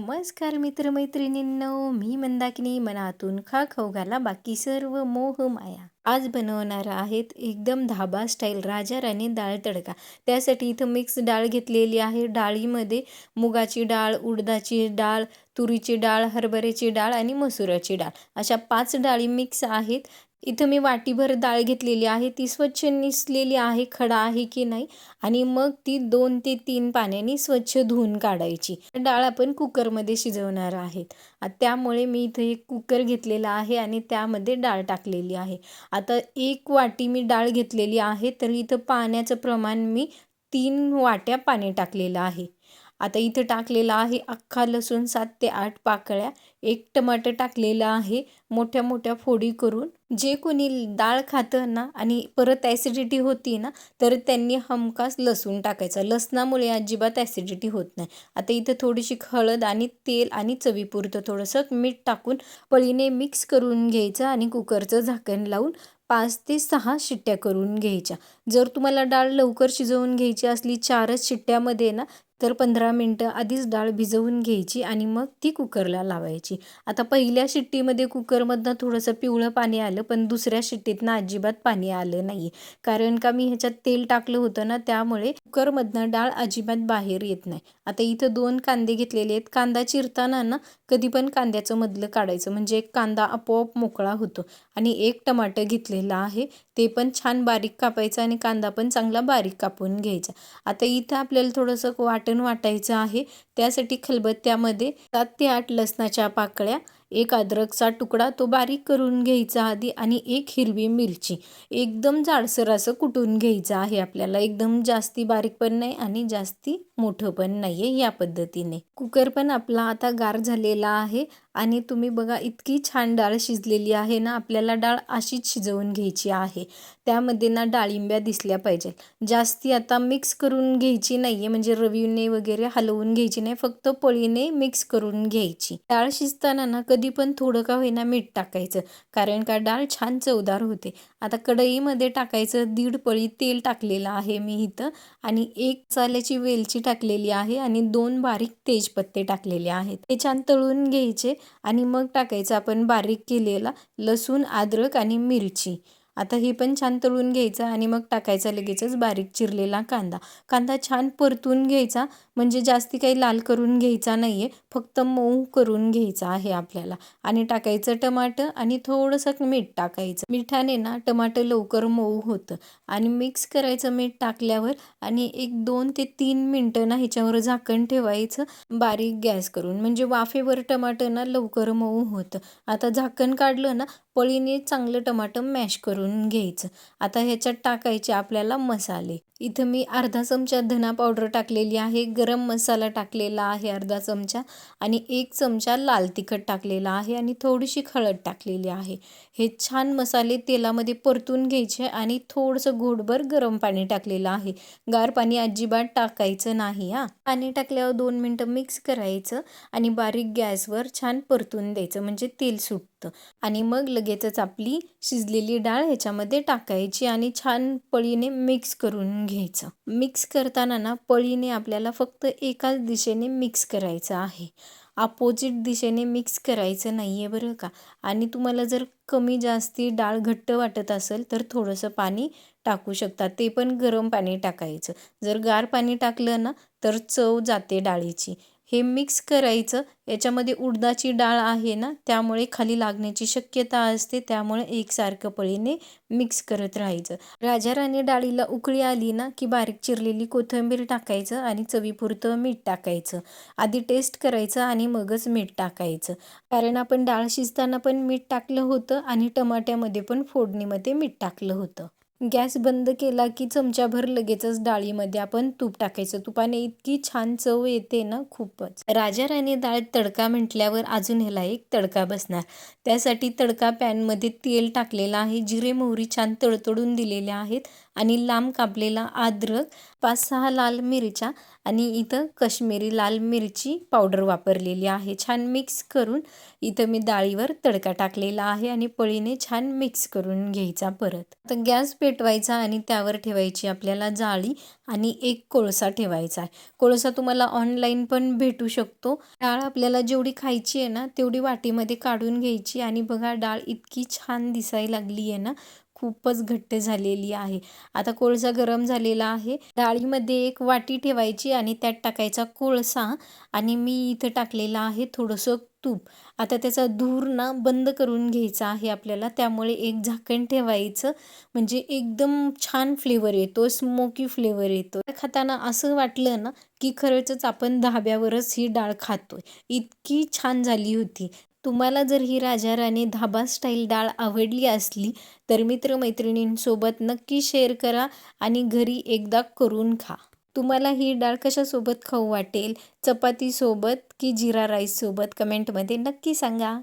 नमस्कार मित्रमैत्रिणींनो मी मंदाकिनी मनातून खा खाऊ घाला बाकी सर्व मोह माया. आज बनवणार आहेत एकदम धाबा स्टाईल राजा राणी डाळ तडका. त्यासाठी इथं मिक्स डाळ घेतलेली आहे. डाळीमध्ये मुगाची डाळ उडदाची डाळ तुरीची डाळ हरभऱ्याची डाळ आणि मसुराची डाळ. अशा पाच डाळी मिक्स आहेत. इथं मी वाटीभर डाळ घेतलेली आहे. ती स्वच्छ निसलेली आहे खडा आहे की नाही? आणि मग ती दोन ते तीन पाण्याने स्वच्छ धुवून काढायची. डाळ आपण कुकरमध्ये शिजवणार आहेत त्यामुळे मी इथं एक कुकर घेतलेला आहे आणि त्यामध्ये डाळ टाकलेली आहे. आता एक वाटी मी डाळ घेतलेली आहे तर इथं पाण्याचं प्रमाण मी तीन वाट्या पाणी टाकलेलं आहे. आता इथं टाकलेलं आहे अख्खा लसूण सात ते आठ पाकळ्या. एक टमाटर टाकलेलं आहे मोठ्या मोठ्या फोडी करून. जे कोणी डाळ खातं ना आणि परत ॲसिडिटी होती ना तर त्यांनी हमखास लसूण टाकायचं. लसणामुळे अजिबात ॲसिडिटी होत नाही. आता इथं थोडीशी हळद आणि तेल आणि चवीपुरतं थोडंसं मीठ टाकून पळीने मिक्स करून घ्यायचं आणि कुकरचं झाकण लावून पाच ते सहा शिट्ट्या करून घ्यायच्या. जर तुम्हाला डाळ लवकर शिजवून घ्यायची असली चारच शिट्ट्यामध्ये ना तर पंधरा मिनटं आधीच डाळ भिजवून घ्यायची आणि मग ती कुकरला लावायची. आता पहिल्या शिट्टीमध्ये कुकरमधनं थोडंसं पिवळं पाणी आलं पण दुसऱ्या शिट्टीतनं अजिबात पाणी आलं नाही. कारण का मी ह्याच्यात तेल टाकलं होतं ना त्यामुळे कुकरमधनं डाळ अजिबात बाहेर येत नाही. आता इथं दोन कांदे घेतलेले आहेत. कांदा चिरताना ना कधी पण कांद्याचं मधलं काढायचं. म्हणजे एक कांदा आपोआप मोकळा होतो. आणि एक टमाटर घेतलेला आहे. ते पण छान बारीक कापायचं आणि कांदा पण चांगला बारीक कापून घ्यायचा. आता इथं आपल्याला थोडंसं वाटण वाटायचं आहे. त्यासाठी खलबत्त्यामध्ये सात ते आठ लसणाच्या पाकळ्या एक अद्रकचा तुकडा तो बारीक करून घ्यायचा आधी आणि एक हिरवी मिरची. एकदम जाडसर असं कुटून घ्यायचं आहे आपल्याला. एकदम जास्ती बारीक पण नाही आणि जास्ती मोठं पण नाही आहे या पद्धतीने. कुकर पण आपला आता गार झालेला आहे. आणि तुम्ही बघा इतकी छान डाळ शिजलेली आहे ना आपल्याला डाळ अशीच शिजवून घ्यायची आहे. त्यामध्ये ना डाळिंब्या दिसल्या पाहिजे जास्ती आता मिक्स करून घ्यायची नाही आहे म्हणजे रवीने वगैरे हलवून घ्यायची नाही फक्त पळीने मिक्स करून घ्यायची. डाळ शिजताना ना कधी पण थोडं का होईना मीठ टाकायचं कारण का डाळ छान चवदार होते. आता कढईमध्ये टाकायचं दीड पळी तेल टाकलेलं आहे मी इथं. आणि एक चाल्याची वेलची टाकलेली आहे आणि दोन बारीक तेजपत्ते टाकलेले आहेत. ते छान तळून घ्यायचे आणि मग टाकायचं आपण बारीक केलेला लसूण अद्रक आणि मिरची. आता हे पण छान तळून घ्यायचं आणि मग टाकायचा लगेचच बारीक चिरलेला कांदा. कांदा छान परतून घ्यायचा म्हणजे जास्ती काही लाल करून घ्यायचा नाही आहे फक्त मऊ करून घ्यायचा आहे आपल्याला. आणि टाकायचं टमाटर आणि थोडंसं मीठ टाकायचं. मिठाने ना टमाटर लवकर मऊ होतं. आणि मिक्स करायचं मीठ टाकल्यावर आणि एक दोन ते तीन मिनटं ना ह्याच्यावर झाकण ठेवायचं बारीक गॅस करून. म्हणजे वाफेवर टमाटर ना लवकर मऊ होतं. आता झाकण काढलं ना पळीने चांगलं टमाटर मॅश करून घ्यायचं. आता ह्याच्यात टाकायचे आपल्याला मसाले. इथं मी अर्धा चमचा धना पावडर टाकलेली आहे गरम मसाला टाकलेला आहे अर्धा चमचा आणि एक चमचा लाल तिखट टाकलेला आहे आणि थोडीशी हळद टाकलेली आहे. हे छान मसाले तेलामध्ये परतून घ्यायचे आणि थोडंसं घोटभर गरम पाणी टाकलेलं आहे. गार पाणी अजिबात टाकायचं नाही हा. पाणी टाकल्यावर दोन मिनटं मिक्स करायचं आणि बारीक गॅसवर छान परतून द्यायचं म्हणजे तेल सुटतं. आणि मग लगेचच आपली शिजलेली डाळ ह्याच्यामध्ये टाकायची आणि छान पळीने मिक्स करून घ्यायचं. मिक्स करताना ना पळीने आपल्याला फक्त एकाच दिशेने मिक्स करायचं आहे. अपोजिट दिशेने मिक्स करायचं नाही आहे बरं का? आणि तुम्हाला जर कमी जास्ती डाळ घट्ट वाटत असेल तर थोडंसं पाणी टाकू शकता. ते पण गरम पाणी टाकायचं. जर गार पाणी टाकलं ना तर चव जाते डाळीची. हे मिक्स करायचं. याच्यामध्ये उडदाची डाळ आहे ना त्यामुळे खाली लागण्याची शक्यता असते. त्यामुळे एकसारखं पळीने मिक्स करत राहायचं. राजा राणी डाळीला उकळी आली ना की बारीक चिरलेली कोथिंबीर टाकायचं आणि चवीपुरतं मीठ टाकायचं. आधी टेस्ट करायचं आणि मगच मीठ टाकायचं. कारण आपण डाळ शिजताना पण मीठ टाकलं होतं आणि टमाट्यामध्ये पण फोडणीमध्ये मीठ टाकलं होतं. गॅस बंद केला की चमच्याभर लगेचच डाळीमध्ये आपण तूप टाकायचं. तुपाने इतकी छान चव येते ना खूपच. राजा राणी डाळ तडका म्हटल्यावर अजून ह्याला एक तडका बसणार. त्यासाठी तडका पॅनमध्ये तेल टाकलेलं आहे. जिरे मोहरी छान तडतडून दिलेले आहेत. आणि लांब कापलेला अद्रक पाच सहा लाल मिरच्या आणि इथं कश्मीरी लाल मिरची पावडर वापरलेली आहे. छान मिक्स करून इथं मी डाळीवर तडका टाकलेला आहे आणि पळीने छान मिक्स करून घ्यायचा परत. तर गॅस पेटवायचा आणि त्यावर ठेवायची आपल्याला जाळी आणि एक कोळसा ठेवायचा आहे. कोळसा तुम्हाला ऑनलाईन पण भेटू शकतो. डाळ आपल्याला जेवढी खायची आहे ना तेवढी वाटीमध्ये काढून घ्यायची आणि बघा डाळ इतकी छान दिसायला लागली आहे ना खूपच घट्ट झालेली आहे. आता कोळसा गरम झालेला आहे. डाळीमध्ये एक वाटी ठेवायची आणि त्यात टाकायचा कोळसा आणि मी इथं टाकलेला आहे थोडंसं तूप. आता त्याचा धूर ना बंद करून घ्यायचा आहे आपल्याला. त्यामुळे एक झाकण ठेवायचं. म्हणजे एकदम छान फ्लेवर येतो. स्मोकी फ्लेवर येतो. खाताना असं वाटलं ना की खरंच आपण धाब्यावरच ही डाळ खातोय. इतकी छान झाली होती. तुम्हाला जर ही राजा राणी धाबा स्टाईल डाळ आवडली असली तर मित्रमैत्रिणींसोबत नक्की शेअर करा आणि घरी एकदा करून खा. तुम्हाला ही डाळ कशासोबत खाऊ वाटेल? चपातीसोबत की जिरा राईससोबत कमेंटमध्ये नक्की सांगा.